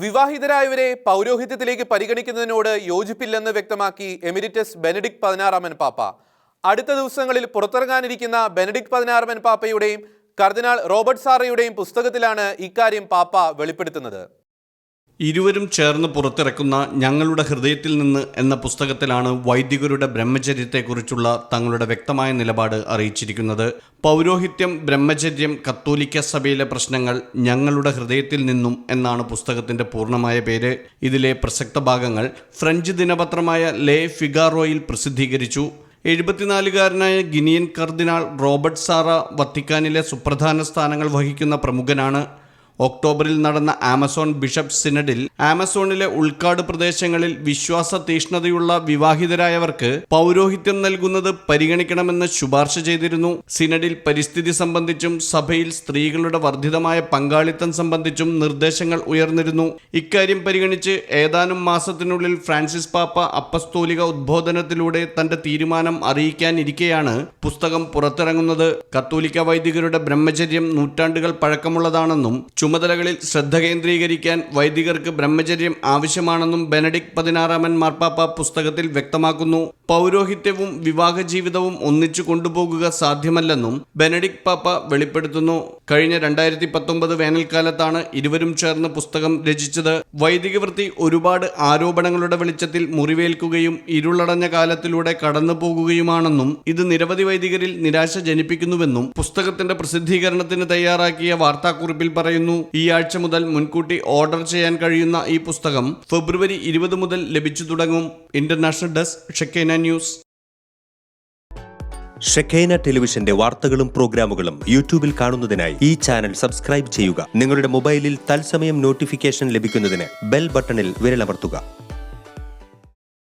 വിവാഹിതരായവരെ പൗരോഹിത്യത്തിലേക്ക് പരിഗണിക്കുന്നതിനോട് യോജിപ്പില്ലെന്ന് വ്യക്തമാക്കി emeritus Benedict പതിനാറാമൻ പാപ്പ. അടുത്ത ദിവസങ്ങളിൽ പുറത്തിറങ്ങാനിരിക്കുന്ന ബെനഡിക് പതിനാറാമൻ പാപ്പയുടെയും കർദിനാൾ റോബർട്ട് സാറയുടെയും പുസ്തകത്തിലാണ് ഇക്കാര്യം പാപ്പ വെളിപ്പെടുത്തുന്നത്. ഇരുവരും ചേർന്ന് പുറത്തിറക്കുന്ന ഞങ്ങളുടെ ഹൃദയത്തിൽ നിന്ന് എന്ന പുസ്തകത്തിലാണ് വൈദികരുടെ ബ്രഹ്മചര്യത്തെക്കുറിച്ചുള്ള തങ്ങളുടെ വ്യക്തമായ നിലപാട് അറിയിച്ചിരിക്കുന്നത്. പൗരോഹിത്യം ബ്രഹ്മചര്യം കത്തോലിക്ക സഭയിലെ പ്രശ്നങ്ങൾ ഞങ്ങളുടെ ഹൃദയത്തിൽ നിന്നും എന്നാണ് പുസ്തകത്തിന്റെ പൂർണമായ പേര്. ഇതിലെ പ്രസക്ത ഭാഗങ്ങൾ ഫ്രഞ്ച് ദിനപത്രമായ ലേ ഫിഗാറോയിൽ പ്രസിദ്ധീകരിച്ചു. എഴുപത്തിനാലുകാരനായ ഗിനിയൻ കർദിനാൾ റോബർട്ട് സാറ വത്തിക്കാനിലെ സുപ്രധാന സ്ഥാനങ്ങൾ വഹിക്കുന്ന പ്രമുഖനാണ്. ഒക്ടോബറിൽ നടന്ന ആമസോൺ ബിഷപ്പ് സിനഡിൽ ആമസോണിലെ ഉൾക്കാട് പ്രദേശങ്ങളിൽ വിശ്വാസ തീഷ്ണതയുള്ള വിവാഹിതരായവർക്ക് പൗരോഹിത്യം നൽകുന്നത് പരിഗണിക്കണമെന്ന് ശുപാർശ ചെയ്തിരുന്നു. സിനഡിൽ പരിസ്ഥിതി സംബന്ധിച്ചും സഭയിൽ സ്ത്രീകളുടെ വർദ്ധിതമായ പങ്കാളിത്തം സംബന്ധിച്ചും നിർദ്ദേശങ്ങൾ ഉയർന്നിരുന്നു. ഇക്കാര്യം പരിഗണിച്ച് ഏതാനും മാസത്തിനുള്ളിൽ ഫ്രാൻസിസ് പാപ്പ അപ്പസ്തോലിക ഉദ്ബോധനത്തിലൂടെ തന്റെ തീരുമാനം അറിയിക്കാനിരിക്കെയാണ് പുസ്തകം പുറത്തിറങ്ങുന്നത്. കത്തോലിക്ക വൈദികരുടെ ബ്രഹ്മചര്യം നൂറ്റാണ്ടുകൾ പഴക്കമുള്ളതാണെന്നും ചുമതലകളിൽ ശ്രദ്ധ കേന്ദ്രീകരിക്കാൻ വൈദികർക്ക് ബ്രഹ്മചര്യം ആവശ്യമാണെന്നും ബെനഡിക് പതിനാറാമൻ മാർപ്പാപ്പ പുസ്തകത്തിൽ വ്യക്തമാക്കുന്നു. പൗരോഹിത്യവും വിവാഹ ജീവിതവും ഒന്നിച്ചു കൊണ്ടുപോകുക സാധ്യമല്ലെന്നും ബെനഡിക് പാപ്പ വെളിപ്പെടുത്തുന്നു. കഴിഞ്ഞ രണ്ടായിരത്തി പത്തൊമ്പത് വേനൽക്കാലത്താണ് ഇരുവരും ചേർന്ന് പുസ്തകം രചിച്ചത്. വൈദിക വൃത്തി ഒരുപാട് ആരോപണങ്ങളുടെ വെളിച്ചത്തിൽ മുറിവേൽക്കുകയും ഇരുളടഞ്ഞ കാലത്തിലൂടെ കടന്നു പോകുകയുമാണെന്നും ഇത് നിരവധി വൈദികരിൽ നിരാശ ജനിപ്പിക്കുന്നുവെന്നും പുസ്തകത്തിന്റെ പ്രസിദ്ധീകരണത്തിന് തയ്യാറാക്കിയ വാർത്താക്കുറിപ്പിൽ പറയുന്നു. ഈ ആഴ്ച മുതൽ മുൻകൂട്ടി ഓർഡർ ചെയ്യാൻ കഴിയുന്ന ഈ പുസ്തകം ഫെബ്രുവരി ഇരുപത് മുതൽ ലഭിച്ചു തുടങ്ങും. International desk Shekinah news. Shekinah ടെലിവിഷന്റെ വാർത്തകളും പ്രോഗ്രാമുകളും യൂട്യൂബിൽ കാണുന്നതിനായി ഈ ചാനൽ സബ്സ്ക്രൈബ് ചെയ്യുക. നിങ്ങളുടെ മൊബൈലിൽ തത്സമയം നോട്ടിഫിക്കേഷൻ ലഭിക്കുന്നതിന് ബെൽ ബട്ടണിൽ വിരലമർത്തുക.